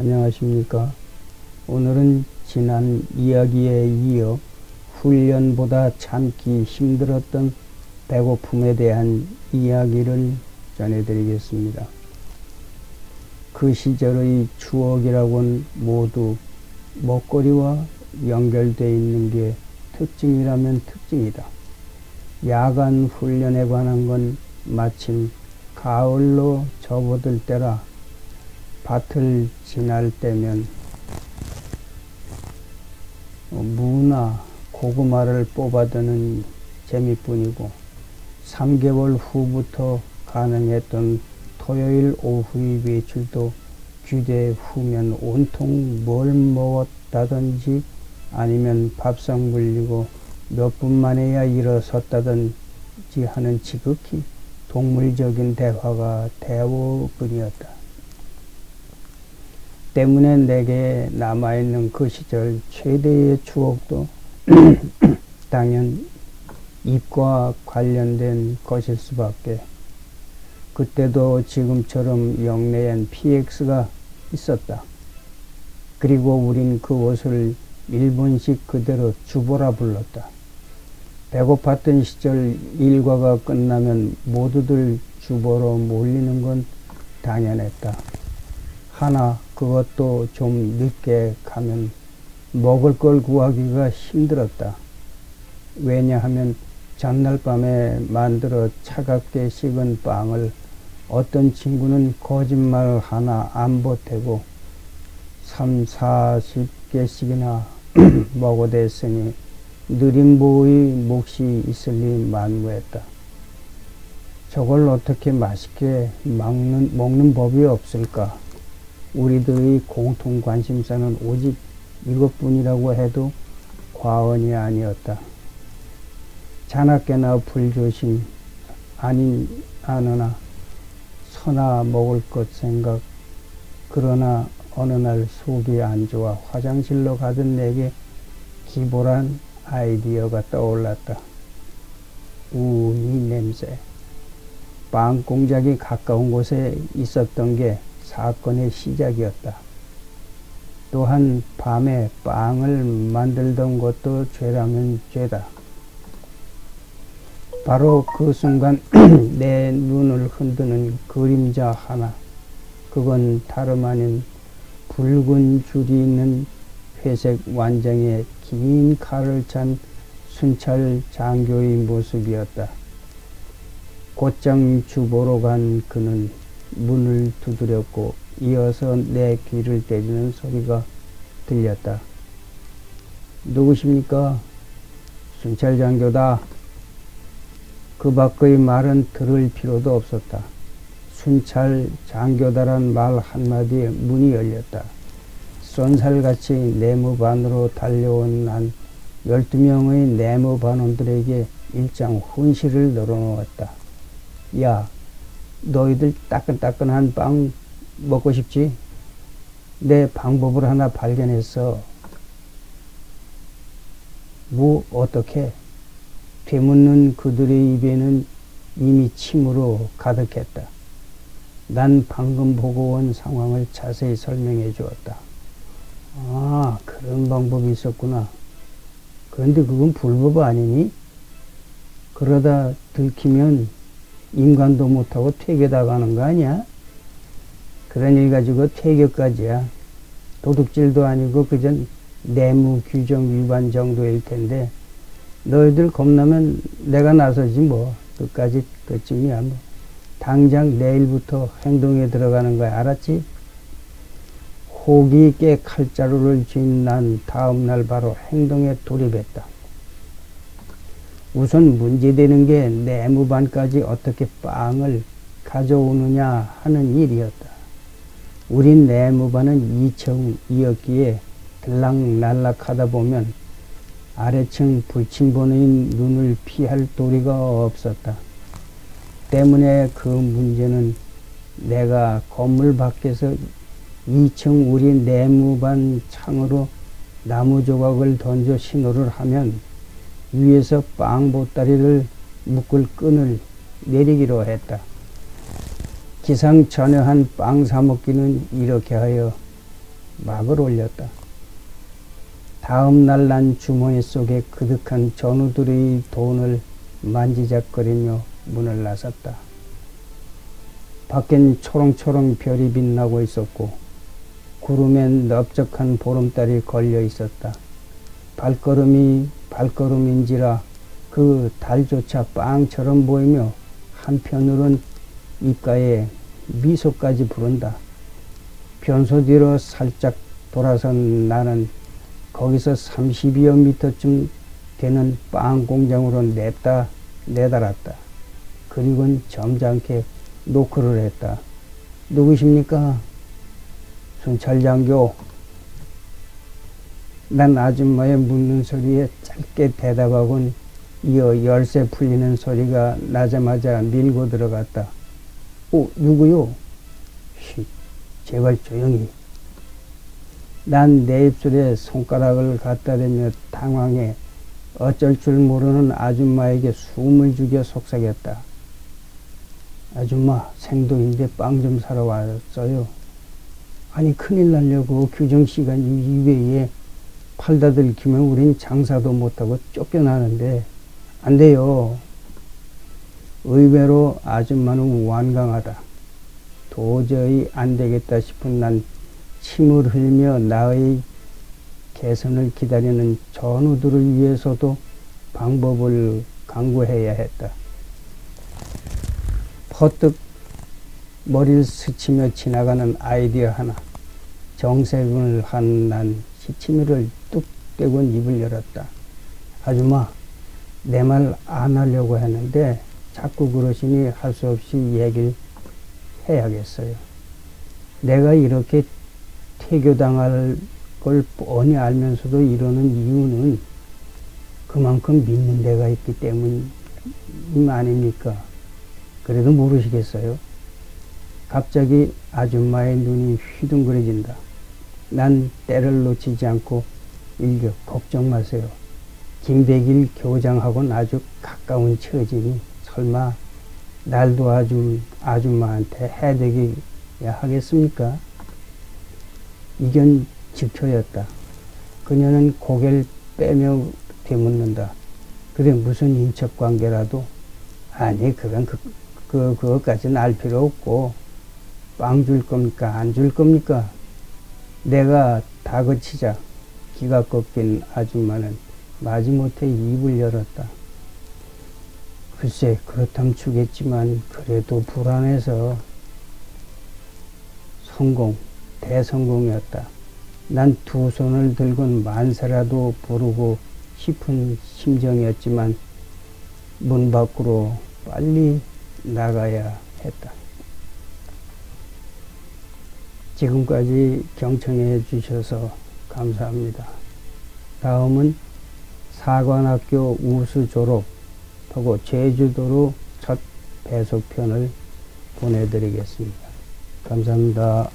안녕하십니까. 오늘은 지난 이야기에 이어 훈련보다 참기 힘들었던 배고픔에 대한 이야기를 전해드리겠습니다. 그 시절의 추억이라곤 모두 먹거리와 연결되어 있는 게 특징이라면 특징이다. 야간 훈련에 관한 건 마침 가을로 접어들 때라 밭을 지날 때면 무나 고구마를 뽑아드는 재미뿐이고 3개월 후부터 가능했던 토요일 오후의 외출도 규대 후면 온통 뭘 먹었다든지 아니면 밥상 불리고 몇 분 만에야 일어섰다든지 하는 지극히 동물적인 대화가 대부분이었다. 때문에 내게 남아있는 그 시절 최대의 추억도 당연 입과 관련된 것일 수밖에 그때도 지금처럼 영내엔 PX가 있었다. 그리고 우린 그 옷을 일본식 그대로 주보라 불렀다. 배고팠던 시절 일과가 끝나면 모두들 주보로 몰리는 건 당연했다. 하나 그것도 좀 늦게 가면 먹을 걸 구하기가 힘들었다. 왜냐하면 전날 밤에 만들어 차갑게 식은 빵을 어떤 친구는 거짓말 하나 안 보태고 3, 40개씩이나 먹어댔으니 느림보의 몫이 있을리 만무했다. 저걸 어떻게 맛있게 먹는, 먹는 법이 없을까? 우리들의 공통 관심사는 오직 이것뿐이라고 해도 과언이 아니었다. 자나깨나 불조심 아닌 아느나 서나 먹을 것 생각 그러나 어느 날 속이 안 좋아 화장실로 가던 내게 기보란 아이디어가 떠올랐다. 우니 냄새. 빵 공작이 가까운 곳에 있었던 게 사건의 시작이었다. 또한 밤에 빵을 만들던 것도 죄라면 죄다. 바로 그 순간 내 눈을 흔드는 그림자 하나. 그건 다름 아닌 붉은 줄이 있는 회색 완장에 긴 칼을 찬 순찰 장교의 모습이었다. 곧장 주보로 간 그는 문을 두드렸고 이어서 내 귀를 때리는 소리가 들렸다. 누구십니까? 순찰 장교다. 그 밖의 말은 들을 필요도 없었다. 순찰 장교다란 말 한마디에 문이 열렸다. 쏜살같이 내무반으로 달려온 한 12명의 내무반원들에게 일장 훈시를 늘어놓았다. 야, 너희들 따끈따끈한 빵 먹고 싶지? 내 방법을 하나 발견했어. 뭐, 어떻게? 되묻는 그들의 입에는 이미 침으로 가득했다. 난 방금 보고 온 상황을 자세히 설명해 주었다. 아, 그런 방법이 있었구나. 그런데 그건 불법 아니니? 그러다 들키면 인간도 못하고 퇴계당하는 거 아니야? 그런 일 가지고 퇴계까지야. 도둑질도 아니고 그전 내무 규정 위반 정도일 텐데 너희들 겁나면 내가 나서지 뭐 끝까지 그쯤이야 뭐 당장 내일부터 행동에 들어가는 거야 알았지? 호기 있게 칼자루를 쥔 난 다음날 바로 행동에 돌입했다. 우선 문제되는 게 내무반까지 어떻게 빵을 가져오느냐 하는 일이었다. 우린 내무반은 2층이었기에 들락날락 하다 보면 아래층 불침번의 눈을 피할 도리가 없었다. 때문에 그 문제는 내가 건물 밖에서 2층 우리 내무반 창으로 나무 조각을 던져 신호를 하면 위에서 빵 보따리를 묶을 끈을 내리기로 했다. 기상천외한 빵 사먹기는 이렇게 하여 막을 올렸다. 다음 날 난 주머니 속에 그득한 전우들의 돈을 만지작거리며 문을 나섰다. 밖엔 초롱초롱 별이 빛나고 있었고 구름엔 넓적한 보름달이 걸려 있었다. 발걸음이 발걸음인지라 그 달조차 빵처럼 보이며 한편으론 입가에 미소까지 부른다. 변소 뒤로 살짝 돌아선 나는 거기서 30여 미터쯤 되는 빵 공장으로 냈다 내달았다. 그리고는 점잖게 노크를 했다. 누구십니까? 순찰 장교. 난 아줌마의 묻는 소리에 짧게 대답하곤 이어 열쇠 풀리는 소리가 나자마자 밀고 들어갔다. 오, 누구요? 쉿, 제발 조용히. 난 내 입술에 손가락을 갖다 대며 당황해 어쩔 줄 모르는 아줌마에게 숨을 죽여 속삭였다. 아줌마, 생동인데 빵 좀 사러 왔어요. 아니, 큰일 날려고 규정 시간 이외에 팔다 들키면 우린 장사도 못하고 쫓겨나는데, 안 돼요. 의외로 아줌마는 완강하다. 도저히 안 되겠다 싶은 난 침을 흘며 나의 개선을 기다리는 전우들을 위해서도 방법을 강구해야 했다. 퍼뜩 머리를 스치며 지나가는 아이디어 하나. 정색을 한 난 시치미를 뚝 떼고 입을 열었다. 아줌마, 내 말 안 하려고 했는데 자꾸 그러시니 할 수 없이 얘기를 해야겠어요. 내가 이렇게 퇴교당할 걸 뻔히 알면서도 이러는 이유는 그만큼 믿는 데가 있기 때문 아닙니까? 그래도 모르시겠어요? 갑자기 아줌마의 눈이 휘둥그레진다. 난 때를 놓치지 않고 일격 걱정 마세요. 김백일 교장하고는 아주 가까운 처지니 설마 날 도와준 아줌마한테 해대기야 하겠습니까? 이견 직초였다. 그녀는 고개를 빼며 되묻는다. 그래 무슨 인척 관계라도 아니 그건 그, 그 그것까지는 알 필요 없고 빵 줄 겁니까 안 줄 겁니까? 내가 다그치자 기가 꺾인 아줌마는 마지못해 입을 열었다. 글쎄 그렇다면 주겠지만 그래도 불안해서 성공 대성공이었다. 난 두 손을 들고 만세라도 부르고 싶은 심정이었지만 문 밖으로 빨리 나가야 했다. 지금까지 경청해 주셔서 감사합니다. 다음은 사관학교 우수 졸업 하고 제주도로 첫 배속편을 보내드리겠습니다. 감사합니다.